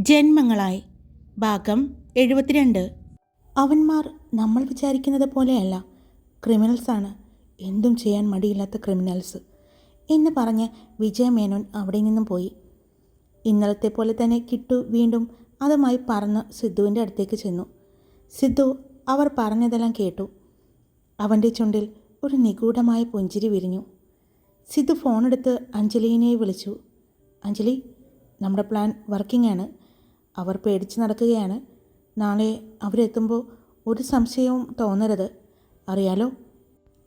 ജന്മങ്ങളായി. ഭാഗം എഴുപത്തിരണ്ട്. അവന്മാർ നമ്മൾ വിചാരിക്കുന്നത് പോലെയല്ല. ക്രിമിനൽസാണ്. എന്തും ചെയ്യാൻ മടിയില്ലാത്ത ക്രിമിനൽസ്. എന്ന് പറഞ്ഞ് വിജയമേനോൻ അവിടെ നിന്നും പോയി. ഇന്നലത്തെ പോലെ തന്നെ കിട്ടു വീണ്ടും അതുമായി പറന്ന് സിദ്ധുവിന്റെ അടുത്തേക്ക് ചെന്നു. സിദ്ധു അവർ പറഞ്ഞതെല്ലാം കേട്ടു. അവന്റെ ചുണ്ടിൽ ഒരു നിഗൂഢമായ പുഞ്ചിരി വിരിഞ്ഞു. സിദ്ധു ഫോണെടുത്ത് അഞ്ജലിനെ വിളിച്ചു. അഞ്ജലി നമ്മുടെ പ്ലാൻ വർക്കിംഗ് ആണ് അവർ പേടിച്ച് നടക്കുകയാണ്. നാളെ അവരെത്തുമ്പോൾ ഒരു സംശയവും തോന്നരുത്. അറിയാലോ?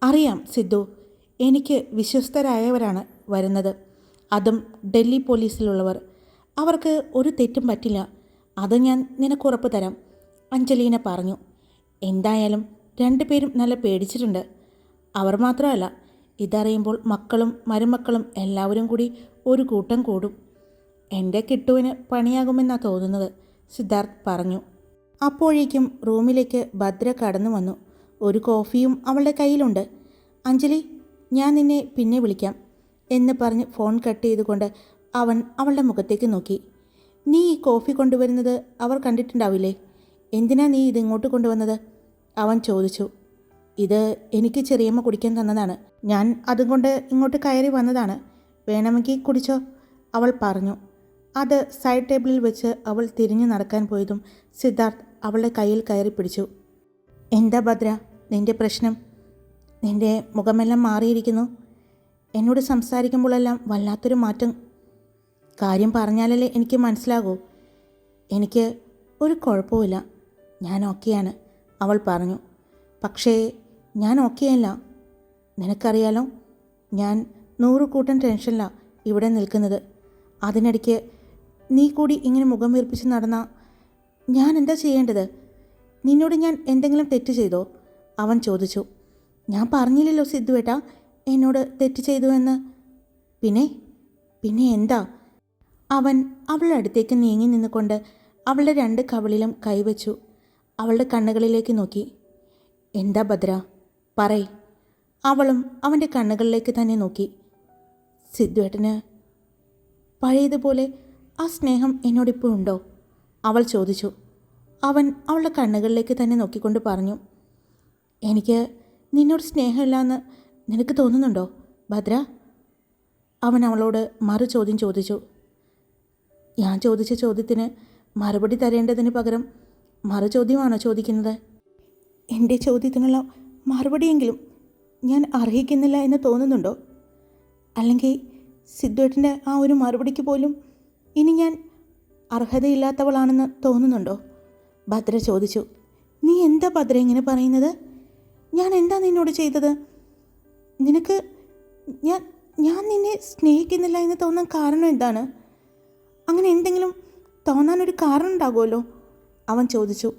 അറിയാം സിദ്ധു. എനിക്ക് വിശ്വസ്തരായവരാണ് വരുന്നത്. അതും ഡൽഹി പോലീസിലുള്ളവർ. അവർക്ക് ഒരു തെറ്റും പറ്റില്ല. അത് ഞാൻ നിനക്കുറപ്പ് തരാം. അഞ്ജലീന പറഞ്ഞു. എന്തായാലും രണ്ടുപേരും നല്ല പേടിച്ചിട്ടുണ്ട്. അവർ മാത്രമല്ല ഇതറിയുമ്പോൾ മക്കളും മരുമക്കളും എല്ലാവരും കൂടി ഒരു കൂട്ടം കൂടും. എന്റെ കിട്ടുവിന് പണിയാകുമെന്നാണ് തോന്നുന്നത് സിദ്ധാർത്ഥ് പറഞ്ഞു. അപ്പോഴേക്കും റൂമിലേക്ക് ഭദ്ര കടന്നു വന്നു. ഒരു കോഫിയും അവളുടെ കയ്യിലുണ്ട്. അഞ്ജലി ഞാൻ നിന്നെ പിന്നെ വിളിക്കാം എന്ന് പറഞ്ഞ് ഫോൺ കട്ട് ചെയ്തുകൊണ്ട് അവൻ അവളുടെ മുഖത്തേക്ക് നോക്കി. നീ ഈ കോഫി കൊണ്ടുവരുന്നത് അവർ കണ്ടിട്ടുണ്ടാവില്ലേ? എന്തിനാ നീ ഇത് ഇങ്ങോട്ട് കൊണ്ടുവന്നത്? അവൻ ചോദിച്ചു. ഇത് എനിക്ക് ചെറിയമ്മ കുടിക്കാൻ തന്നതാണ്. ഞാൻ അതും കൊണ്ട് ഇങ്ങോട്ട് കയറി വന്നതാണ്. വേണമെങ്കിൽ കുടിച്ചോ? അവൾ പറഞ്ഞു. അത് സൈഡ് ടേബിളിൽ വെച്ച് അവൾ തിരിഞ്ഞു നടക്കാൻ പോയതും സിദ്ധാർത്ഥ് അവളുടെ കയ്യിൽ കയറി പിടിച്ചു. എന്താ ഭദ്ര? നിന്റെ പ്രശ്നം? നിന്റെ മുഖമെല്ലാം മാറിയിരിക്കുന്നു? എന്നോട് സംസാരിക്കുമ്പോഴെല്ലാം വല്ലാത്തൊരു മാറ്റം. കാര്യം പറഞ്ഞാലല്ലേ എനിക്ക് മനസ്സിലാകൂ. എനിക്ക് ഒരു കുഴപ്പമില്ല ഞാൻ ഓക്കെയാണ് അവൾ പറഞ്ഞു. പക്ഷേ ഞാൻ ഓക്കെയല്ല. നിനക്കറിയാലോ ഞാൻ നൂറ് കൂട്ടം ടെൻഷനിലാണ് ഇവിടെ നിൽക്കുന്നത്. അതിനിടയ്ക്ക് നീ കൂടി ഇങ്ങനെ മുഖം വീർപ്പിച്ച് നടന്ന ഞാൻ എന്താ ചെയ്യേണ്ടത്? നിന്നോട് ഞാൻ എന്തെങ്കിലും തെറ്റ് ചെയ്തോ? അവൻ ചോദിച്ചു. ഞാൻ പറഞ്ഞില്ലല്ലോ സിദ്ധുവേട്ടാ എന്നോട് തെറ്റ് ചെയ്തു എന്ന്. പിന്നെ? പിന്നെ എന്താ? അവൻ അവളുടെ അടുത്തേക്ക് നീങ്ങി നിന്നുകൊണ്ട് അവളുടെ രണ്ട് കവിളിലും കൈവച്ചു. അവളുടെ കണ്ണുകളിലേക്ക് നോക്കി. എന്താ ഭദ്ര? പറയ്. അവളും അവന്റെ കണ്ണുകളിലേക്ക് തന്നെ നോക്കി. സിദ്ധുവേട്ടന് പഴയതുപോലെ ആ സ്നേഹം എന്നോടിപ്പോൾ ഉണ്ടോ? അവൾ ചോദിച്ചു. അവൻ അവളുടെ കണ്ണുകളിലേക്ക് തന്നെ നോക്കിക്കൊണ്ട് പറഞ്ഞു. എനിക്ക് നിന്നോട് സ്നേഹമില്ലാന്ന് നിനക്ക് തോന്നുന്നുണ്ടോ ഭദ്ര? അവൻ അവളോട് മറു ചോദ്യം ചോദിച്ചു. ഞാൻ ചോദിച്ച ചോദ്യത്തിന് മറുപടി തരേണ്ടതിന് പകരം മറു ചോദ്യമാണോ ചോദിക്കുന്നത്? എന്റെ ചോദ്യത്തിനുള്ള മറുപടിയെങ്കിലും ഞാൻ അർഹിക്കുന്നില്ല എന്ന് തോന്നുന്നുണ്ടോ? അല്ലെങ്കിൽ സിദ്ധുവേട്ടന്റെ ആ ഒരു മറുപടിക്ക് പോലും ഇനി ഞാൻ അർഹതയില്ലാത്തവളാണെന്ന് തോന്നുന്നുണ്ടോ? ഭദ്ര ചോദിച്ചു. നീ എന്താ ഭദ്ര ഇങ്ങനെ പറയുന്നത്? ഞാൻ എന്താ നിന്നോട് ചെയ്തത്? നിനക്ക് ഞാൻ ഞാൻ നിന്നെ സ്നേഹിക്കുന്നില്ല എന്ന് തോന്നാൻ കാരണം എന്താണ്? അങ്ങനെ എന്തെങ്കിലും തോന്നാനൊരു കാരണം ഉണ്ടാകുമല്ലോ? അവൻ ചോദിച്ചു.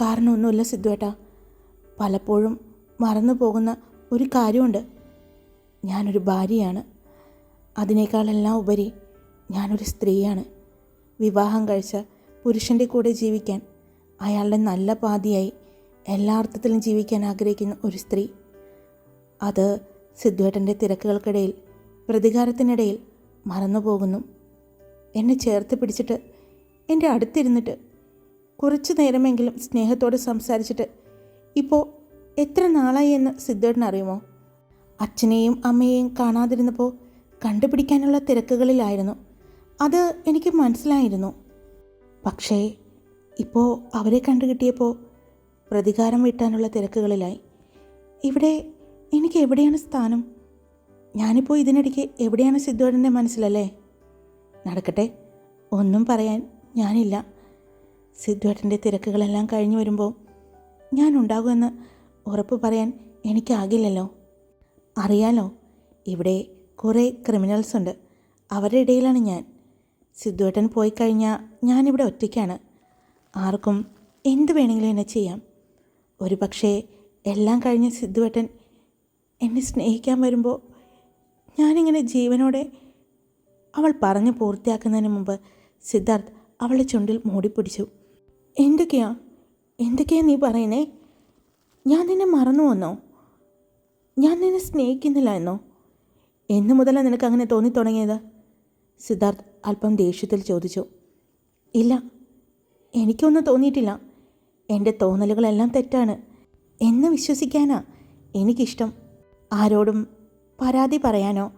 കാരണമൊന്നുമില്ല സിദ്ധുവേട്ടാ. പലപ്പോഴും മറന്നു പോകുന്ന ഒരു കാര്യമുണ്ട്. ഞാനൊരു ഭാര്യയാണ്. അതിനേക്കാളെല്ലാം ഉപരി ഞാനൊരു സ്ത്രീയാണ്. വിവാഹം കഴിച്ച പുരുഷന്റെ കൂടെ ജീവിക്കാൻ അയാളുടെ നല്ല പാതിയായി എല്ലാ അർത്ഥത്തിലും ജീവിക്കാൻ ആഗ്രഹിക്കുന്ന ഒരു സ്ത്രീ. അത് സിദ്ധുവേട്ടന്റെ തിരക്കുകൾക്കിടയിൽ പ്രതികാരത്തിനിടയിൽ മറന്നു പോകുന്നു എന്നെ ചേർത്ത് പിടിച്ചിട്ട് എന്റെ അടുത്തിരുന്നിട്ട് കുറച്ചു നേരമെങ്കിലും സ്നേഹത്തോട് സംസാരിച്ചിട്ട് ഇപ്പോൾ എത്ര നാളായി എന്ന് സിദ്ധുവേട്ടൻ അറിയുമോ? അച്ഛനെയും അമ്മയെയും കാണാതിരുന്നപ്പോൾ കണ്ടുപിടിക്കാനുള്ള തിരക്കുകളിലായിരുന്നു. അത് എനിക്ക് മനസ്സിലായിരുന്നു. പക്ഷേ ഇപ്പോൾ അവരെ കണ്ടുകിട്ടിയപ്പോൾ പ്രതികാരം വീട്ടാനുള്ള തിരക്കുകളിലായി. ഇവിടെ എനിക്ക് എവിടെയാണ് സ്ഥാനം? ഞാനിപ്പോൾ ഇതിനിടയ്ക്ക് എവിടെയാണ് സിദ്ധുവേടന്റെ മനസ്സിലല്ലേ? നടക്കട്ടെ ഒന്നും പറയാൻ ഞാനില്ല. സിദ്ധുവേട്ടന്റെ തിരക്കുകളെല്ലാം കഴിഞ്ഞു വരുമ്പോൾ ഞാൻ ഉണ്ടാകുമെന്ന് ഉറപ്പ് പറയാൻ എനിക്കാകില്ലല്ലോ. അറിയാലോ ഇവിടെ കുറേ ക്രിമിനൽസ് ഉണ്ട്. അവരുടെ ഇടയിലാണ് ഞാൻ. സിദ്ധുവേട്ടൻ പോയി കഴിഞ്ഞാൽ ഞാനിവിടെ ഒറ്റയ്ക്കാണ്. ആർക്കും എന്ത് വേണമെങ്കിലും എന്നെ ചെയ്യാം. ഒരു പക്ഷേ എല്ലാം കഴിഞ്ഞ സിദ്ധുവേട്ടൻ എന്നെ സ്നേഹിക്കാൻ വരുമ്പോൾ ഞാനിങ്ങനെ ജീവനോടെ അവൾ പറഞ്ഞു പൂർത്തിയാക്കുന്നതിന് മുമ്പ് സിദ്ധാർത്ഥ് അവളെ ചുണ്ടിൽ മൂടിപ്പിടിച്ചു എന്തൊക്കെയാ? എന്തൊക്കെയാ നീ പറയുന്നേ? ഞാൻ നിന്നെ മറന്നു വന്നോ? ഞാൻ നിന്നെ സ്നേഹിക്കുന്നില്ല എന്നോ? എന്നു മുതലാണ് നിനക്ക് അങ്ങനെ തോന്നി തുടങ്ങിയത് സിദ്ധാർത്ഥ് അല്പം ദേഷ്യത്തിൽ ചോദിച്ചു ഇല്ല എനിക്കൊന്നും തോന്നിയിട്ടില്ല. എന്റെ തോന്നലുകളെല്ലാം തെറ്റാണ്. എന്ന് വിശ്വസിക്കാനാ എനിക്കിഷ്ടം. ആരോടും പരാതി പറയാനോ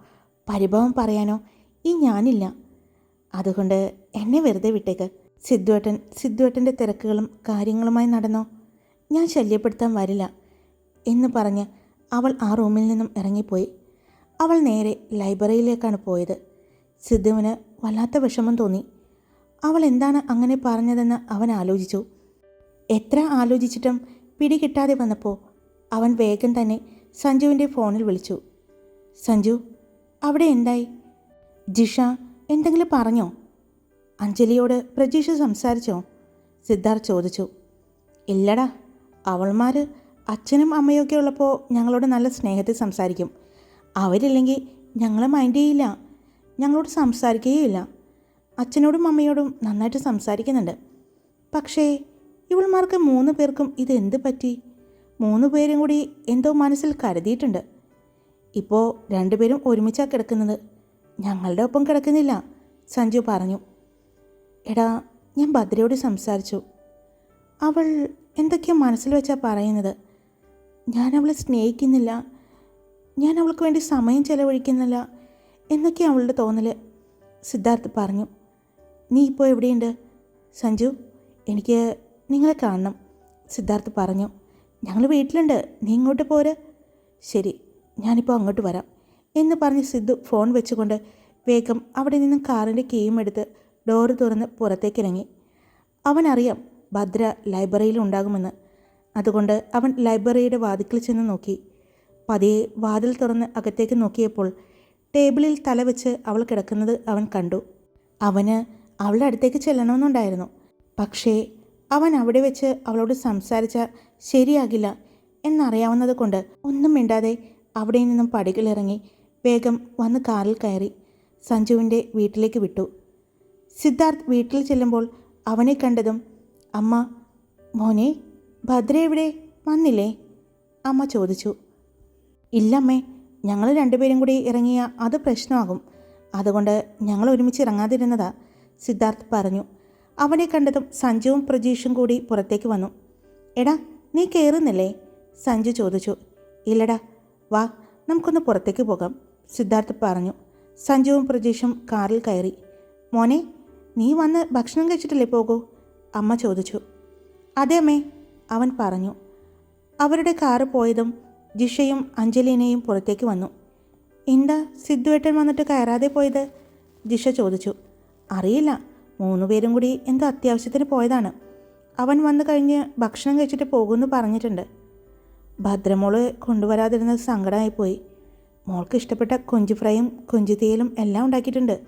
പരിഭവം പറയാനോ ഈ ഞാനില്ല. അതുകൊണ്ട് എന്നെ വെറുതെ വിട്ടേക്ക്. സിദ്ധുവേട്ടൻ സിദ്ധുവേട്ടന്റെ തിരക്കുകളും കാര്യങ്ങളുമായി നടന്നോ? ഞാൻ ശല്യപ്പെടുത്താൻ വരില്ല എന്ന് പറഞ്ഞ് അവൾ ആ റൂമിൽ നിന്നും ഇറങ്ങിപ്പോയി. അവൾ നേരെ ലൈബ്രറിയിലേക്കാണ് പോയത്. സിദ്ധുവിന് വല്ലാത്ത വിഷമം തോന്നി. അവൾ എന്താണ് അങ്ങനെ പറഞ്ഞതെന്ന് അവൻ ആലോചിച്ചു. എത്ര ആലോചിച്ചിട്ടും പിടികിട്ടാതെ വന്നപ്പോൾ അവൻ വേഗം തന്നെ സഞ്ജുവിന്റെ ഫോണിൽ വിളിച്ചു. സഞ്ജു അവിടെ എന്തായി? ജിഷ എന്തെങ്കിലും പറഞ്ഞോ? അഞ്ജലിയോട് പ്രജീഷ് സംസാരിച്ചോ? സിദ്ധാർത്ഥ് ചോദിച്ചു. ഇല്ലടാ അവൾമാർ അച്ഛനും അമ്മയൊക്കെ ഉള്ളപ്പോൾ ഞങ്ങളോട് നല്ല സ്നേഹത്തിൽ സംസാരിക്കും. അവരില്ലെങ്കിൽ ഞങ്ങളെ മൈൻഡ് ചെയ്യില്ല. ഞങ്ങളോട് സംസാരിക്കുകയില്ല. അച്ഛനോടും അമ്മയോടും നന്നായിട്ട് സംസാരിക്കുന്നുണ്ട്. പക്ഷേ ഇവൾമാർക്ക് മൂന്ന് പേർക്കും ഇത് പറ്റി? മൂന്ന് പേരും കൂടി എന്തോ മനസ്സിൽ കരുതിയിട്ടുണ്ട്. ഇപ്പോൾ രണ്ടുപേരും ഒരുമിച്ചാണ് കിടക്കുന്നത്. ഞങ്ങളുടെ ഒപ്പം കിടക്കുന്നില്ല സഞ്ജു പറഞ്ഞു. എടാ ഞാൻ ഭദ്രയോട് സംസാരിച്ചു. അവൾ എന്തൊക്കെയോ മനസ്സിൽ വെച്ചാൽ പറയുന്നത്. ഞാൻ അവളെ സ്നേഹിക്കുന്നില്ല. ഞാൻ അവൾക്ക് വേണ്ടി സമയം ചെലവഴിക്കുന്നില്ല. എന്നൊക്കെ അവളുടെ തോന്നൽ സിദ്ധാർത്ഥ് പറഞ്ഞു. നീ ഇപ്പോൾ എവിടെയുണ്ട്? സഞ്ജു എനിക്ക് നിങ്ങളെ കാണണം സിദ്ധാർത്ഥ് പറഞ്ഞു. ഞങ്ങൾ വീട്ടിലുണ്ട്. നീ ഇങ്ങോട്ട് പോര്. ശരി ഞാനിപ്പോൾ അങ്ങോട്ട് വരാം എന്ന് പറഞ്ഞ് സിദ്ധു ഫോൺ വെച്ചുകൊണ്ട് വേഗം അവിടെ നിന്നും കാറിന്റെ കീയും എടുത്ത് ഡോറ് തുറന്ന് പുറത്തേക്ക് ഇറങ്ങി. അവനറിയാം ഭദ്ര ലൈബ്രറിയിൽ ഉണ്ടാകുമെന്ന്. അതുകൊണ്ട് അവൻ ലൈബ്രറിയുടെ വാതിക്കിൽ ചെന്ന് നോക്കി. പതിയെ വാതിൽ തുറന്ന് അകത്തേക്ക് നോക്കിയപ്പോൾ ടേബിളിൽ തലവെച്ച് അവൾ കിടക്കുന്നത് അവൻ കണ്ടു. അവന് അവളുടെ അടുത്തേക്ക് ചെല്ലണമെന്നുണ്ടായിരുന്നു. പക്ഷേ അവൻ അവിടെ വെച്ച് അവളോട് സംസാരിച്ച ശരിയാകില്ല എന്നറിയാവുന്നത് കൊണ്ട് ഒന്നും മിണ്ടാതെ അവിടെ നിന്നും പടികളിറങ്ങി വേഗം വന്ന് കാറിൽ കയറി സഞ്ജുവിന്റെ വീട്ടിലേക്ക് വിട്ടു. സിദ്ധാർത്ഥ് വീട്ടിൽ ചെല്ലുമ്പോൾ അവനെ കണ്ടതും അമ്മ മോനെ ഭദ്ര എവിടെ? വന്നില്ലേ? അമ്മ ചോദിച്ചു. ഇല്ലമ്മേ ഞങ്ങൾ രണ്ടുപേരും കൂടി ഇറങ്ങിയ അത് പ്രശ്നമാകും. അതുകൊണ്ട് ഞങ്ങൾ ഒരുമിച്ച് ഇറങ്ങാതിരുന്നതാ സിദ്ധാർത്ഥ് പറഞ്ഞു. അവനെ കണ്ടതും സഞ്ജുവും പ്രജീഷും കൂടി പുറത്തേക്ക് വന്നു. എടാ നീ കയറുന്നില്ലേ സഞ്ജു ചോദിച്ചു. ഇല്ലടാ വാ നമുക്കൊന്ന് പുറത്തേക്ക് പോകാം സിദ്ധാർത്ഥ് പറഞ്ഞു. സഞ്ജുവും പ്രജീഷും കാറിൽ കയറി. മോനെ നീ വന്ന് ഭക്ഷണം കഴിച്ചിട്ടല്ലേ പോകൂ? അമ്മ ചോദിച്ചു. അതെ അമ്മേ അവൻ പറഞ്ഞു. അവരുടെ കാറ് പോയതും ജിഷയും അഞ്ജലീനയും പുറത്തേക്ക് വന്നു. എന്താ സിദ്ധുവേട്ടൻ വന്നിട്ട് കയറാതെ പോയത്? ജിഷ ചോദിച്ചു. അറിയില്ല. മൂന്ന് പേരും കൂടി എന്തോ അത്യാവശ്യത്തിന് പോയതാണ്. അവൻ വന്നു കഴിഞ്ഞ് ഭക്ഷണം കഴിച്ചിട്ട് പോകുമെന്ന് പറഞ്ഞിട്ടുണ്ട്. ഭദ്രമോൾ കൊണ്ടുവരാതിരുന്നത് സങ്കടമായിപ്പോയി. മോൾക്ക് ഇഷ്ടപ്പെട്ട കൊഞ്ച് ഫ്രൈയും കൊഞ്ച് തീയലും എല്ലാം ഉണ്ടാക്കിയിട്ടുണ്ട്.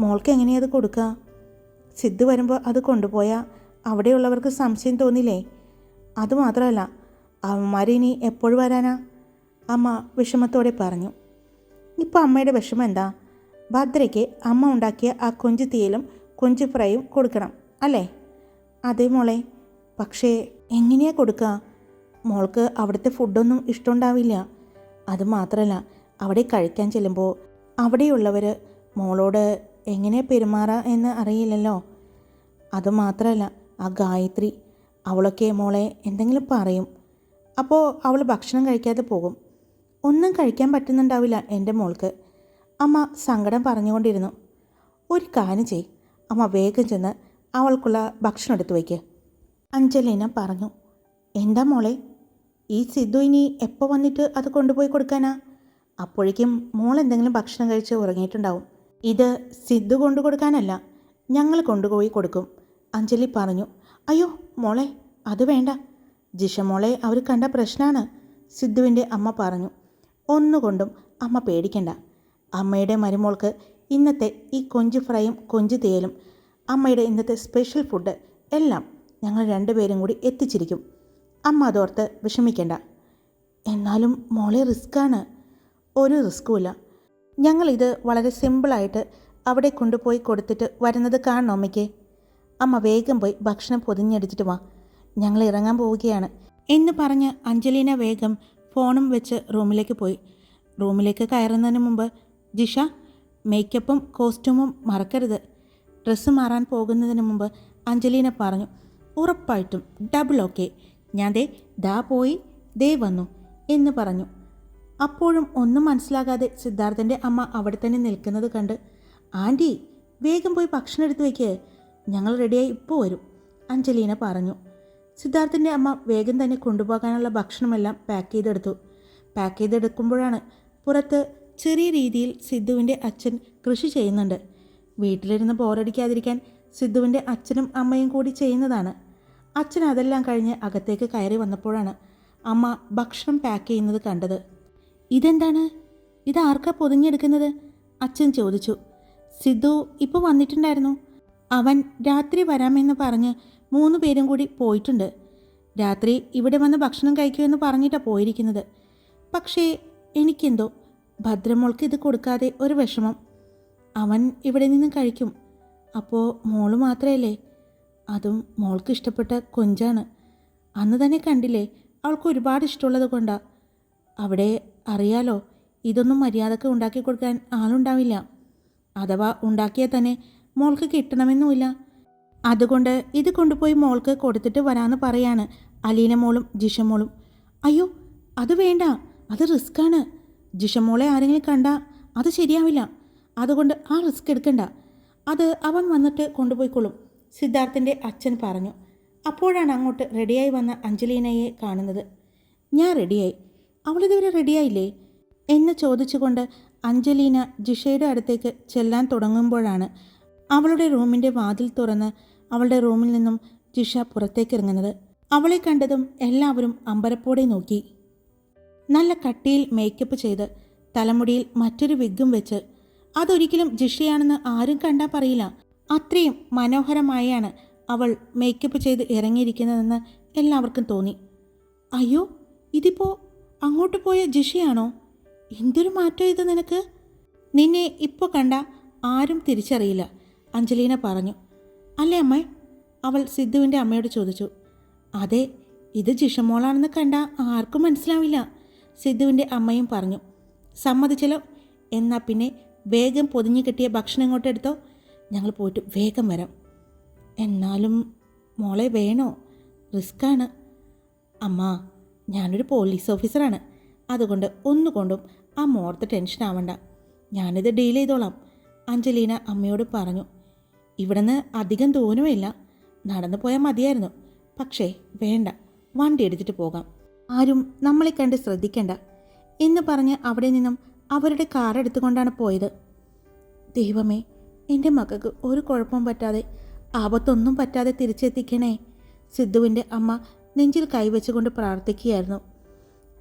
മോൾക്ക് എങ്ങനെയത് കൊടുക്കുക സിദ്ധു വരുമ്പോൾ അത് കൊണ്ടുപോയാൽ അവിടെയുള്ളവർക്ക് സംശയം തോന്നില്ലേ? അതുമാത്രമല്ല അവന്മാർ ഇനി എപ്പോഴും വരാനാ? അമ്മ വിഷമത്തോടെ പറഞ്ഞു. ഇപ്പോൾ അമ്മയുടെ വിഷമം എന്താ? ഭദ്രയ്ക്ക് അമ്മ ഉണ്ടാക്കിയ ആ കൊഞ്ച് തീയലും കൊഞ്ച് ഫ്രൈയും കൊടുക്കണം അല്ലേ? അതേ മോളെ. പക്ഷേ എങ്ങനെയാ കൊടുക്കുക മോൾക്ക് അവിടുത്തെ ഫുഡൊന്നും ഇഷ്ടമുണ്ടാവില്ല. അതുമാത്രമല്ല അവിടെ കഴിക്കാൻ ചെല്ലുമ്പോൾ അവിടെയുള്ളവർ മോളോട് എങ്ങനെ പെരുമാറുക എന്ന് അറിയില്ലല്ലോ. അതുമാത്രമല്ല ആ ഗായത്രി അവളൊക്കെ മോളെ എന്തെങ്കിലും പറയും. അപ്പോൾ അവൾ ഭക്ഷണം കഴിക്കാതെ പോകും. ഒന്നും കഴിക്കാൻ പറ്റുന്നുണ്ടാവില്ല എന്റെ മോൾക്ക്. അമ്മ സങ്കടം പറഞ്ഞുകൊണ്ടിരുന്നു. ഒരു കാര്യം ചെയ്. അമ്മ വേഗം ചെന്ന് അവൾക്കുള്ള ഭക്ഷണം എടുത്തു വയ്ക്ക്. അഞ്ജലീന പറഞ്ഞു എന്താ മോളെ? ഈ സിദ്ധു ഇനി എപ്പോൾ വന്നിട്ട് അത് കൊണ്ടുപോയി കൊടുക്കാനാ? അപ്പോഴേക്കും മോൾ എന്തെങ്കിലും ഭക്ഷണം കഴിച്ച് ഉറങ്ങിയിട്ടുണ്ടാവും. ഇത് സിദ്ധു കൊണ്ടു കൊടുക്കാനല്ല ഞങ്ങൾ കൊണ്ടുപോയി കൊടുക്കും. അഞ്ജലി പറഞ്ഞു അയ്യോ മോളെ അത് വേണ്ട. ജിഷ മോളെ അവർ കണ്ട പ്രശ്നമാണ് സിദ്ധുവിന്റെ അമ്മ പറഞ്ഞു. ഒന്നുകൊണ്ടും അമ്മ പേടിക്കണ്ട. അമ്മയുടെ മരുമോൾക്ക് ഇന്നത്തെ ഈ കൊഞ്ച് ഫ്രൈയും കൊഞ്ച് തേലും അമ്മയുടെ ഇന്നത്തെ സ്പെഷ്യൽ ഫുഡ് എല്ലാം ഞങ്ങൾ രണ്ടുപേരും കൂടി എത്തിച്ചിരിക്കും. അമ്മ അതോർത്ത് വിഷമിക്കേണ്ട. എന്നാലും മോളെ റിസ്ക്കാണ്. ഒരു റിസ്ക്കുമില്ല. ഞങ്ങളിത് വളരെ സിമ്പിളായിട്ട് അവിടെ കൊണ്ടുപോയി കൊടുത്തിട്ട് വരുന്നത് കാണണം അമ്മയ്ക്ക്? അമ്മ വേഗം പോയി ഭക്ഷണം പൊതിഞ്ഞെടുത്തിട്ട് വാ. ഞങ്ങൾ ഇറങ്ങാൻ പോവുകയാണ്. എന്ന് പറഞ്ഞ് അഞ്ജലീന വേഗം ഫോണും വെച്ച് റൂമിലേക്ക് പോയി. റൂമിലേക്ക് കയറുന്നതിന് മുമ്പ് ജിഷ മേക്കപ്പും കോസ്റ്റ്യൂമും മറക്കരുത്. ഡ്രസ്സ് മാറാൻ പോകുന്നതിന് മുമ്പ് അഞ്ജലീന പറഞ്ഞു ഉറപ്പായിട്ടും ഡബിൾ ഓക്കെ ഞാൻ ദേ ദാ പോയി ദേ വന്നു എന്ന് പറഞ്ഞു. അപ്പോഴും ഒന്നും മനസ്സിലാകാതെ സിദ്ധാർത്ഥന്റെ അമ്മ അവിടെ തന്നെ നിൽക്കുന്നത് കണ്ട് ആന്റി വേഗം പോയി ഭക്ഷണം എടുത്ത് വയ്ക്ക് ഞങ്ങൾ റെഡിയായി ഇപ്പോൾ വരും അഞ്ജലീന പറഞ്ഞു. സിദ്ധാർത്ഥന്റെ അമ്മ വേഗം തന്നെ കൊണ്ടുപോകാനുള്ള ഭക്ഷണമെല്ലാം പാക്ക് ചെയ്തെടുത്തു. പാക്ക് ചെയ്തെടുക്കുമ്പോഴാണ് പുറത്ത് ചെറിയ രീതിയിൽ സിദ്ധുവിന്റെ അച്ഛൻ കൃഷി ചെയ്യുന്നുണ്ട്. വീട്ടിലിരുന്ന് ബോറടിക്കാതിരിക്കാൻ സിദ്ധുവിന്റെ അച്ഛനും അമ്മയും കൂടി ചെയ്യുന്നതാണ്. അച്ഛൻ അതെല്ലാം കഴിഞ്ഞ് അകത്തേക്ക് കയറി വന്നപ്പോഴാണ് അമ്മ ഭക്ഷണം പാക്ക് ചെയ്യുന്നത് കണ്ടത്. ഇതെന്താണ്? ഇത് പൊതിഞ്ഞെടുക്കുന്നത്? അച്ഛൻ ചോദിച്ചു. സിദ്ധു ഇപ്പോൾ വന്നിട്ടുണ്ടായിരുന്നു. അവൻ രാത്രി വരാമെന്ന് പറഞ്ഞ് മൂന്ന് പേരും കൂടി പോയിട്ടുണ്ട്. രാത്രി ഇവിടെ വന്ന് ഭക്ഷണം കഴിക്കുമെന്ന് പറഞ്ഞിട്ടാണ് പോയിരിക്കുന്നത്. പക്ഷേ എനിക്കെന്തോ ഭദ്രമോൾക്ക് ഇത് കൊടുക്കാതെ ഒരു വിഷമം. അവൻ ഇവിടെ നിന്ന് കഴിക്കും. അപ്പോൾ മോൾ മാത്രമല്ലേ അതും മോൾക്ക് ഇഷ്ടപ്പെട്ട കൊഞ്ചാണ്. അന്ന് തന്നെ കണ്ടില്ലേ അവൾക്ക് ഒരുപാട് ഇഷ്ടമുള്ളത് കൊണ്ടാണ് അവിടെ അറിയാലോ ഇതൊന്നും മര്യാദയ്ക്ക് ഉണ്ടാക്കി കൊടുക്കാൻ ആളുണ്ടാവില്ല. അഥവാ ഉണ്ടാക്കിയാൽ തന്നെ മോൾക്ക് കിട്ടണമെന്നുമില്ല. അതുകൊണ്ട് ഇത് കൊണ്ടുപോയി മോൾക്ക് കൊടുത്തിട്ട് വരാമെന്ന് പറയാണ്. അലീന മോളും ജിഷ മോളും അയ്യോ അത് വേണ്ട. അത് റിസ്ക്കാണ്. ജിഷ മോളെ ആരെങ്കിലും കണ്ട അത് ശരിയാവില്ല. അതുകൊണ്ട് ആ റിസ്ക് എടുക്കണ്ട. അത് അവൻ വന്നിട്ട് കൊണ്ടുപോയിക്കൊള്ളും സിദ്ധാർത്ഥിന്റെ അച്ഛൻ പറഞ്ഞു. അപ്പോഴാണ് അങ്ങോട്ട് റെഡിയായി വന്ന അഞ്ജലീനയെ കാണുന്നത്. ഞാൻ റെഡിയായി. അവളിതുവരെ റെഡിയായില്ലേ? എന്ന് ചോദിച്ചുകൊണ്ട് അഞ്ജലീന ജിഷയുടെ അടുത്തേക്ക് ചെല്ലാൻ തുടങ്ങുമ്പോഴാണ് അവളുടെ റൂമിന്റെ വാതിൽ തുറന്ന് അവളുടെ റൂമിൽ നിന്നും ജിഷ പുറത്തേക്ക് ഇറങ്ങുന്നത്. അവളെ കണ്ടതും എല്ലാവരും അമ്പരപ്പോടെ നോക്കി. നല്ല കട്ടിയിൽ മേക്കപ്പ് ചെയ്ത് തലമുടിയിൽ മറ്റൊരു വിഗും വെച്ച് അതൊരിക്കലും ജിഷയാണെന്ന് ആരും കണ്ടാൽ പറയില്ല. അത്രയും മനോഹരമായാണ് അവൾ മേക്കപ്പ് ചെയ്ത് ഇറങ്ങിയിരിക്കുന്നതെന്ന് എല്ലാവർക്കും തോന്നി. അയ്യോ ഇതിപ്പോ അങ്ങോട്ട് പോയ ജിഷയാണോ? എന്തൊരു മാറ്റം ഇത് നിനക്ക്? നിന്നെ ഇപ്പോൾ കണ്ട ആരും തിരിച്ചറിയില്ല. അഞ്ജലീന പറഞ്ഞു. അല്ലേ അമ്മേ? അവൾ സിദ്ധുവിന്റെ അമ്മയോട് ചോദിച്ചു. അതെ ഇത് ജിഷമോളാണെന്ന് കണ്ട ആർക്കും മനസ്സിലാവില്ല. സിദ്ധുവിന്റെ അമ്മയും പറഞ്ഞു. സമ്മതിച്ചല്ലോ. എന്നാൽ പിന്നെ വേഗം പൊതിഞ്ഞു കിട്ടിയ ഭക്ഷണം ഇങ്ങോട്ട് എടുത്തോ? ഞങ്ങൾ പോയിട്ട് വേഗം വരാം. എന്നാലും മോളെ വേണോ? റിസ്ക്കാണ്. അമ്മ ഞാനൊരു പോലീസ് ഓഫീസറാണ്. അതുകൊണ്ട് ഒന്നുകൊണ്ടും ആ മോർത്ത് ടെൻഷൻ ആവണ്ട ഞാനിത് ഡീൽ ചെയ്തോളാം. അഞ്ജലീന അമ്മയോട് പറഞ്ഞു. ഇവിടുന്ന് അധികം ദൂരമില്ല നടന്നു പോയാൽ മതിയായിരുന്നു. പക്ഷേ വേണ്ട. വണ്ടി എടുത്തിട്ട് പോകാം. ആരും നമ്മളെ കണ്ട് ശ്രദ്ധിക്കണ്ട. എന്ന് പറഞ്ഞ് അവിടെ നിന്നും അവരുടെ കാർ എടുത്തുകൊണ്ടാണ് പോയത്. ദൈവമേ എന്റെ മകൾക്ക് ഒരു കുഴപ്പവും പറ്റാതെ ആപത്തൊന്നും പറ്റാതെ തിരിച്ചെത്തിക്കണേ. സിദ്ധുവിന്റെ അമ്മ നെഞ്ചിൽ കൈവച്ചുകൊണ്ട് പ്രാർത്ഥിക്കുകയായിരുന്നു.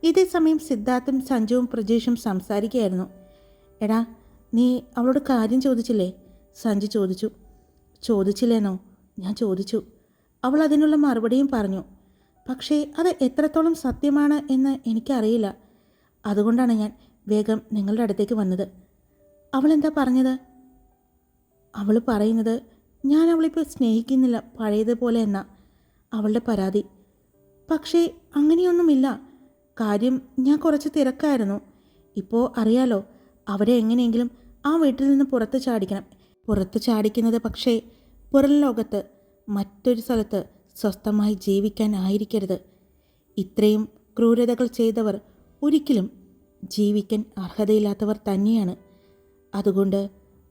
ഇതേ സമയം സിദ്ധാർത്ഥും സഞ്ജുവും പ്രജീഷും സംസാരിക്കുകയായിരുന്നു. എടാ നീ അവളോട് കാര്യം ചോദിച്ചില്ലേ? സഞ്ജു ചോദിച്ചു. ചോദിച്ചില്ലേനോ ഞാൻ ചോദിച്ചു. അവൾ അതിനുള്ള മറുപടിയും പറഞ്ഞു. പക്ഷേ അത് എത്രത്തോളം സത്യമാണ് എന്ന് എനിക്കറിയില്ല. അതുകൊണ്ടാണ് ഞാൻ വേഗം നിങ്ങളുടെ അടുത്തേക്ക് വന്നത്. അവൾ എന്താ പറഞ്ഞത്? അവൾ പറയുന്നത് ഞാൻ അവളിപ്പോൾ സ്നേഹിക്കുന്നില്ല പഴയതുപോലെ എന്ന. അവളുടെ പരാതി. പക്ഷേ അങ്ങനെയൊന്നുമില്ല. കാര്യം ഞാൻ കുറച്ച് തിരക്കായിരുന്നു. ഇപ്പോൾ അറിയാലോ അവരെ എങ്ങനെയെങ്കിലും ആ വീട്ടിൽ നിന്ന് പുറത്ത് ചാടിക്കണം. പുറത്ത് ചാടിക്കുന്നത് പക്ഷേ പുറം ലോകത്ത് മറ്റൊരു സ്ഥലത്ത് സ്വസ്ഥമായി ജീവിക്കാൻ ആയിരിക്കരുത്. ഇത്രയും ക്രൂരതകൾ ചെയ്തവർ ഒരിക്കലും ജീവിക്കാൻ അർഹതയില്ലാത്തവർ തന്നെയാണ്. അതുകൊണ്ട്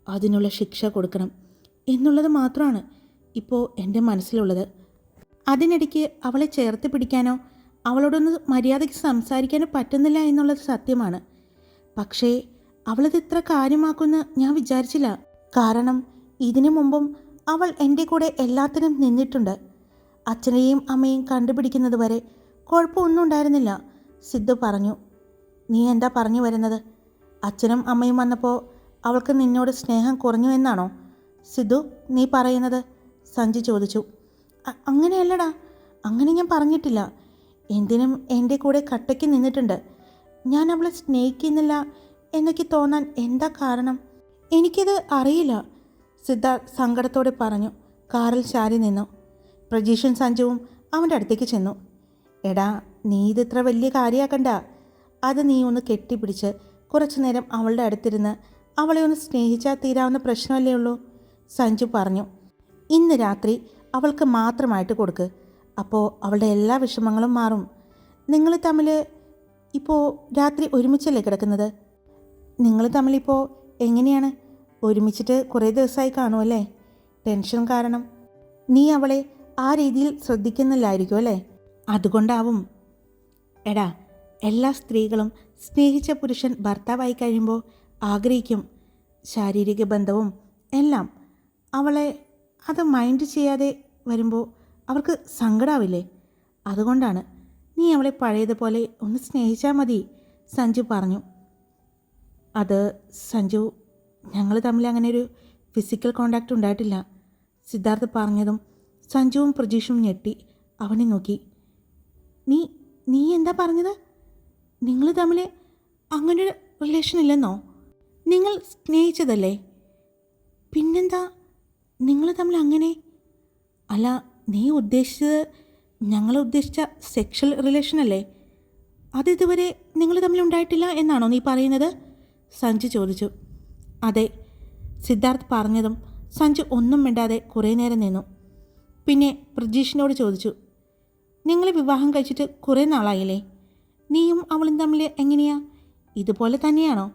അതിനുള്ള ശിക്ഷ കൊടുക്കണം എന്നുള്ളത് മാത്രമാണ് ഇപ്പോൾ എന്റെ മനസ്സിലുള്ളത്. അതിനിടയ്ക്ക് അവളെ ചേർത്ത് പിടിക്കാനോ അവളോടൊന്ന് മര്യാദയ്ക്ക് സംസാരിക്കാനോ പറ്റുന്നില്ല എന്നുള്ളത് സത്യമാണ്. പക്ഷേ അവളത് ഇത്ര കാര്യമാക്കുമെന്ന് ഞാൻ വിചാരിച്ചില്ല. കാരണം ഇതിനു മുമ്പും അവൾ എന്റെ കൂടെ എല്ലാത്തിനും നിന്നിട്ടുണ്ട്. അച്ഛനെയും അമ്മയും കണ്ടുപിടിക്കുന്നത് വരെ കുഴപ്പമൊന്നും ഉണ്ടായിരുന്നില്ല സിദ്ധു പറഞ്ഞു നീ എന്താ പറഞ്ഞു വരുന്നത്? അച്ഛനും അമ്മയും വന്നപ്പോൾ അവൾക്ക് നിന്നോട് സ്നേഹം കുറഞ്ഞു എന്നാണോ? സിദ്ധു നീ പറയുന്നത് സഞ്ജു ചോദിച്ചു. "അ- അങ്ങനെയല്ലടാ അങ്ങനെ ഞാൻ പറഞ്ഞിട്ടില്ല. എന്തിനും എന്റെ കൂടെ കട്ടയ്ക്ക് നിന്നിട്ടുണ്ട്. ഞാൻ അവളെ സ്നേഹിക്കുന്നില്ല എന്നൊക്കെ തോന്നാൻ എന്താ കാരണം? എനിക്കത് അറിയില്ല. സിദ്ധാർത്ഥ് സങ്കടത്തോടെ പറഞ്ഞു. കാറിൽ ചാരി നിന്നു. പ്രജീഷും സഞ്ജുവും അവന്റെ അടുത്തേക്ക് ചെന്നു. എടാ നീ ഇത് ഇത്ര വലിയ കാര്യമാക്കണ്ട അത് നീ ഒന്ന് കെട്ടിപ്പിടിച്ച് കുറച്ചു നേരം അവളുടെ അടുത്തിരുന്ന് അവളെ ഒന്ന് സ്നേഹിച്ചാൽ തീരാവുന്ന പ്രശ്നമല്ലേ ഉള്ളൂ? സഞ്ജു പറഞ്ഞു. ഇന്ന് രാത്രി അവൾക്ക് മാത്രമായിട്ട് കൊടുക്ക്. അപ്പോൾ അവളുടെ എല്ലാ വിഷമങ്ങളും മാറും. നിങ്ങൾ തമ്മിൽ ഇപ്പോൾ രാത്രി ഒരുമിച്ചല്ലേ കിടക്കുന്നത്? നിങ്ങൾ തമ്മിലിപ്പോൾ എങ്ങനെയാണ്? ഒരുമിച്ചിട്ട് കുറേ ദിവസമായി കാണുമല്ലേ ടെൻഷൻ കാരണം. നീ അവളെ ആ രീതിയിൽ ശ്രദ്ധിക്കുന്നില്ലായിരിക്കും അല്ലേ? അതുകൊണ്ടാവും. എടാ എല്ലാ സ്ത്രീകളും സ്നേഹിച്ച പുരുഷൻ ഭർത്താവായി കഴിയുമ്പോൾ ആഗ്രഹിക്കും. ശാരീരിക ബന്ധവും എല്ലാം. അവളെ അത് മൈൻഡ് ചെയ്യാതെ വരുമ്പോൾ അവർക്ക് സങ്കടാവില്ലേ? അതുകൊണ്ടാണ് നീ അവളെ പഴയതുപോലെ ഒന്ന് സ്നേഹിച്ചാൽ മതി സഞ്ജു പറഞ്ഞു. അത് സഞ്ജു ഞങ്ങൾ തമ്മിൽ അങ്ങനെ ഒരു ഫിസിക്കൽ കോണ്ടാക്റ്റ് ഉണ്ടായിട്ടില്ല. സിദ്ധാർത്ഥ് പറഞ്ഞതും സഞ്ജുവും പ്രജീഷും ഞെട്ടി. അവനെ നോക്കി. നീ നീ എന്താ പറഞ്ഞത്? നിങ്ങൾ തമ്മിൽ അങ്ങനെ റിലേഷൻ ഇല്ലെന്നോ? നിങ്ങൾ സ്നേഹിച്ചതല്ലേ? പിന്നെന്താ? നിങ്ങൾ തമ്മിൽ അങ്ങനെ അല്ല നീ ഉദ്ദേശിച്ചത് ഞങ്ങൾ ഉദ്ദേശിച്ച സെക്ഷൽ റിലേഷൻ അല്ലേ? അതിതുവരെ നിങ്ങൾ തമ്മിൽ ഉണ്ടായിട്ടില്ല എന്നാണോ നീ പറയുന്നത്? സഞ്ജു ചോദിച്ചു. അതെ സിദ്ധാർത്ഥ് പറഞ്ഞതും സഞ്ജു ഒന്നും മിണ്ടാതെ കുറേ നേരം നിന്നു. പിന്നെ പ്രജീഷിനോട് ചോദിച്ചു നിങ്ങൾ വിവാഹം കഴിച്ചിട്ട് കുറേ നാളായില്ലേ? നീയും അവളും തമ്മിൽ എങ്ങനെയാ? ഇതുപോലെ തന്നെയാണോ?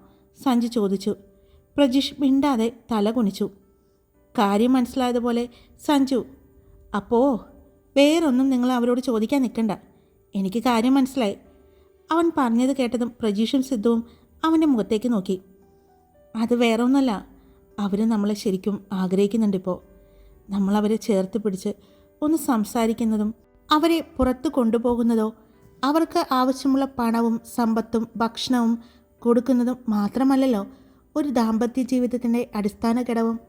സഞ്ജു ചോദിച്ചു. പ്രജീഷ് മിണ്ടാതെ തല കുണിച്ചു കാര്യം മനസ്സിലായതുപോലെ സഞ്ജു അപ്പോ വേറൊന്നും നിങ്ങൾ അവരോട് ചോദിക്കാൻ നിൽക്കണ്ട. എനിക്ക് കാര്യം മനസ്സിലായി. അവൻ പറഞ്ഞത് കേട്ടതും പ്രജീഷും സിദ്ധുവും അവന്റെ മുഖത്തേക്ക് നോക്കി. അത് വേറെ ഒന്നല്ല അവർ നമ്മളെ ശരിക്കും ആഗ്രഹിക്കുന്നുണ്ട് ആഗ്രഹിക്കുന്നുണ്ടിപ്പോൾ നമ്മളവരെ ചേർത്ത് പിടിച്ച് ഒന്ന് സംസാരിക്കുന്നതും അവരെ പുറത്ത് കൊണ്ടുപോകുന്നതോ അവർക്ക് ആവശ്യമുള്ള പണവും സമ്പത്തും ഭക്ഷണവും കൊടുക്കുന്നതും മാത്രമല്ലല്ലോ ഒരു ദാമ്പത്യ ജീവിതത്തിന്റെ അടിസ്ഥാന ഘടകം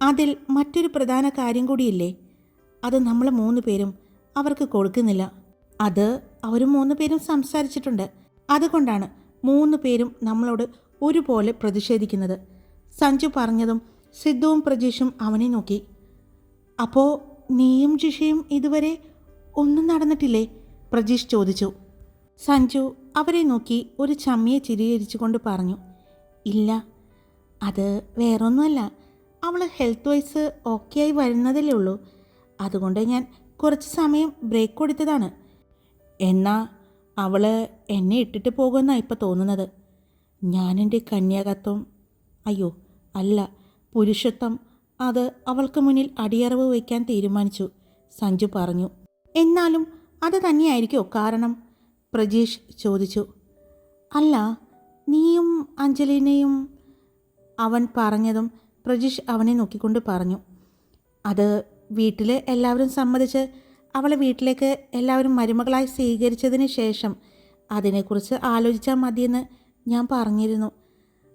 അതിൽ മറ്റൊരു പ്രധാന കാര്യം കൂടിയില്ലേ? അത് നമ്മൾ മൂന്ന് പേരും അവർക്ക് കൊടുക്കുന്നില്ല. അത് അവർ മൂന്ന് പേരും സംസാരിച്ചിട്ടുണ്ട്. അതുകൊണ്ടാണ് മൂന്ന് പേരും നമ്മളോട് ഒരുപോലെ പ്രതിഷേധിക്കുന്നത്. സഞ്ജു പറഞ്ഞതും സിദ്ധുവും പ്രജീഷും അവനെ നോക്കി. അപ്പോൾ നീയും ജിഷയും ഇതുവരെ ഒന്നും നടന്നിട്ടില്ലേ? പ്രജീഷ് ചോദിച്ചു. സഞ്ജു അവരെ നോക്കി ഒരു ചമ്മിയെ ചിരിയിരിച്ചുകൊണ്ട് പറഞ്ഞു. ഇല്ല അത് വേറൊന്നുമല്ല. അവൾ ഹെൽത്ത് വൈസ് ഓക്കെ ആയി വരുന്നതല്ലേ ഉള്ളൂ. അതുകൊണ്ട് ഞാൻ കുറച്ച് സമയം ബ്രേക്ക് കൊടുത്തതാണ്. എന്നാൽ അവൾ എന്നെ ഇട്ടിട്ട് പോകുമെന്നാണ് ഇപ്പോൾ തോന്നുന്നത്. ഞാനെന്റെ കന്യാകത്വം. അയ്യോ അല്ല പുരുഷത്വം. അത് അവൾക്ക് മുന്നിൽ അടിയറവ് വയ്ക്കാൻ തീരുമാനിച്ചു. സഞ്ജു പറഞ്ഞു എന്നാലും അത് തന്നെയായിരിക്കോ കാരണം? പ്രജീഷ് ചോദിച്ചു അല്ല നീയും അഞ്ജലിനെയും അവൻ പറഞ്ഞതും പ്രജീഷ് അവനെ നോക്കിക്കൊണ്ട് പറഞ്ഞു അത് വീട്ടിലെ എല്ലാവരും സമ്മതിച്ച് അവളെ വീട്ടിലേക്ക് എല്ലാവരും മരുമകളായി സ്വീകരിച്ചതിന് ശേഷം അതിനെക്കുറിച്ച് ആലോചിച്ചാൽ മതിയെന്ന് ഞാൻ പറഞ്ഞിരുന്നു.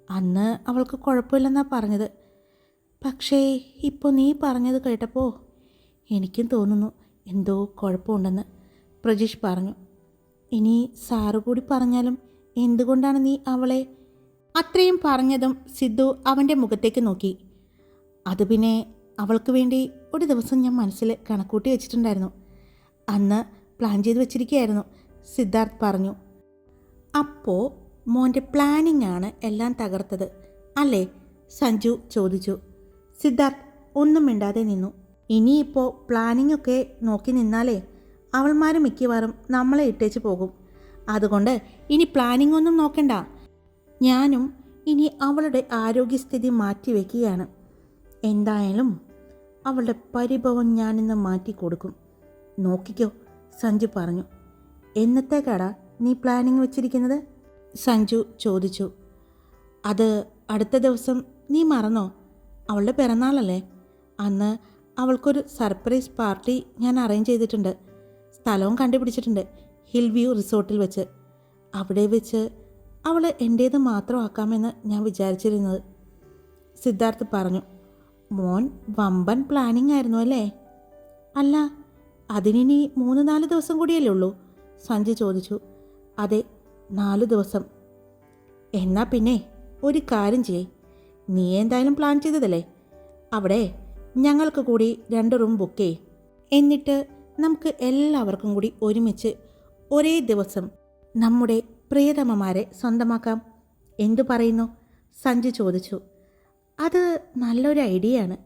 അന്ന് അവൾക്ക് കുഴപ്പമില്ലെന്നാണ് പറഞ്ഞത്. പക്ഷേ ഇപ്പോൾ നീ പറഞ്ഞത് കേട്ടപ്പോൾ എനിക്കും തോന്നുന്നു എന്തോ കുഴപ്പമുണ്ടെന്ന് പ്രജീഷ് പറഞ്ഞു. ഇനി സാറ് കൂടി പറഞ്ഞാലും എന്തുകൊണ്ടാണ് നീ അവളെ? അത്രയും പറഞ്ഞതും സിദ്ധു അവന്റെ മുഖത്തേക്ക് നോക്കി. അത് പിന്നെ അവൾക്ക് വേണ്ടി ഒരു ദിവസം ഞാൻ മനസ്സിൽ കണക്കൂട്ടി വെച്ചിട്ടുണ്ടായിരുന്നു. അന്ന് പ്ലാൻ ചെയ്ത് വെച്ചിരിക്കുകയായിരുന്നു സിദ്ധാർത്ഥ് പറഞ്ഞു. അപ്പോൾ മോന്റെ പ്ലാനിംഗ് ആണ് എല്ലാം തകർത്തത്. അല്ലേ? സഞ്ജു ചോദിച്ചു. സിദ്ധാർത്ഥ് ഒന്നും മിണ്ടാതെ നിന്നു. ഇനിയിപ്പോൾ പ്ലാനിംഗ് ഒക്കെ നോക്കി നിന്നാലേ അവൾമാർ മിക്കവാറും നമ്മളെ ഇട്ടേച്ച് പോകും. അതുകൊണ്ട് ഇനി പ്ലാനിംഗ് ഒന്നും നോക്കണ്ട. ഞാനും ഇനി അവളുടെ ആരോഗ്യസ്ഥിതി മാറ്റിവെക്കുകയാണ് എന്തായാലും അവളുടെ പരിഭവം ഞാനിന്ന് മാറ്റിക്കൊടുക്കും നോക്കിക്കോ സഞ്ജു പറഞ്ഞു. എന്നത്തേക്കാടാ നീ പ്ലാനിങ് വെച്ചിരിക്കുന്നത്? സഞ്ജു ചോദിച്ചു. അത് അടുത്ത ദിവസം നീ മറന്നോ? അവളുടെ പിറന്നാളല്ലേ? അന്ന് അവൾക്കൊരു സർപ്രൈസ് പാർട്ടി ഞാൻ അറേഞ്ച് ചെയ്തിട്ടുണ്ട്. സ്ഥലവും കണ്ടുപിടിച്ചിട്ടുണ്ട് ഹിൽ വ്യൂ റിസോർട്ടിൽ വെച്ച്. അവിടെ വെച്ച് അവൾ എന്റേത് മാത്രമാക്കാമെന്ന് ഞാൻ വിചാരിച്ചിരുന്നത്. സിദ്ധാർത്ഥ് പറഞ്ഞു. മോൻ വമ്പൻ പ്ലാനിംഗ് ആയിരുന്നു അല്ലേ? അല്ല അതിനി മൂന്ന് നാല് ദിവസം കൂടിയല്ലേ ഉള്ളൂ സഞ്ജു ചോദിച്ചു. അതെ നാല് ദിവസം. എന്നാ പിന്നെ ഒരു കാര്യം ചെയ്യേ. നീ എന്തായാലും പ്ലാൻ ചെയ്തതല്ലേ? അവിടെ ഞങ്ങൾക്ക് കൂടി രണ്ട് റൂം ബുക്ക് ചെയ്യ്. എന്നിട്ട് നമുക്ക് എല്ലാവർക്കും കൂടി ഒരുമിച്ച് ഒരേ ദിവസം നമ്മുടെ പ്രിയതമ്മമാരെ സ്വന്തമാക്കാം. എന്തു പറയുന്നു? സഞ്ജു ചോദിച്ചു. അത് നല്ലൊരു ഐഡിയയാണ്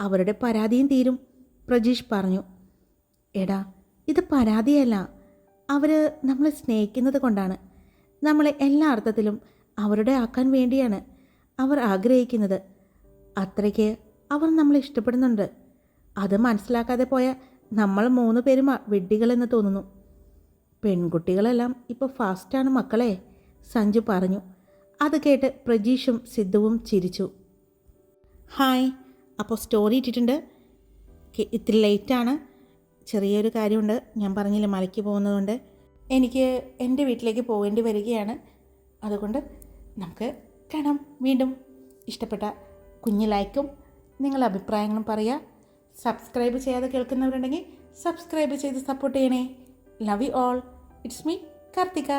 അവരുടെ പരാതിയും തീരും പ്രജീഷ് പറഞ്ഞു. എടാ ഇത് പരാതിയല്ല. അവർ നമ്മളെ സ്നേഹിക്കുന്നത് കൊണ്ടാണ്. നമ്മളെ എല്ലാ അർത്ഥത്തിലും അവരുടെ ആക്കാൻ വേണ്ടിയാണ് അവർ ആഗ്രഹിക്കുന്നത്. അത്രയ്ക്ക് അവർ നമ്മളെ ഇഷ്ടപ്പെടുന്നുണ്ട്. അത് മനസ്സിലാക്കാതെ പോയ നമ്മൾ മൂന്ന് പേരും വെഡ്ഡികളെന്ന് തോന്നുന്നു. പെൺകുട്ടികളെല്ലാം ഇപ്പോൾ ഫാസ്റ്റാണ് മക്കളെ സഞ്ജു പറഞ്ഞു. അത് കേട്ട് പ്രജീഷും സിദ്ധുവും ചിരിച്ചു. ഹായ് അപ്പോൾ സ്റ്റോറി ഇട്ടിട്ടുണ്ട്. ഇത്തിരി ലേറ്റാണ്. ചെറിയൊരു കാര്യമുണ്ട്. ഞാൻ പറഞ്ഞില്ല മലയ്ക്ക് പോകുന്നതുകൊണ്ട്. എനിക്ക് എന്റെ വീട്ടിലേക്ക് പോകേണ്ടി വരികയാണ്. അതുകൊണ്ട് നമുക്ക് കാണാം. വീണ്ടും ഇഷ്ടപ്പെട്ട കുഞ്ഞു ലൈക്കും നിങ്ങളുടെ അഭിപ്രായങ്ങളും പറയുക. സബ്സ്ക്രൈബ് ചെയ്യാതെ കേൾക്കുന്നവരുണ്ടെങ്കിൽ സബ്സ്ക്രൈബ് ചെയ്ത് സപ്പോർട്ട് ചെയ്യണേ. Love you all it's me Karthika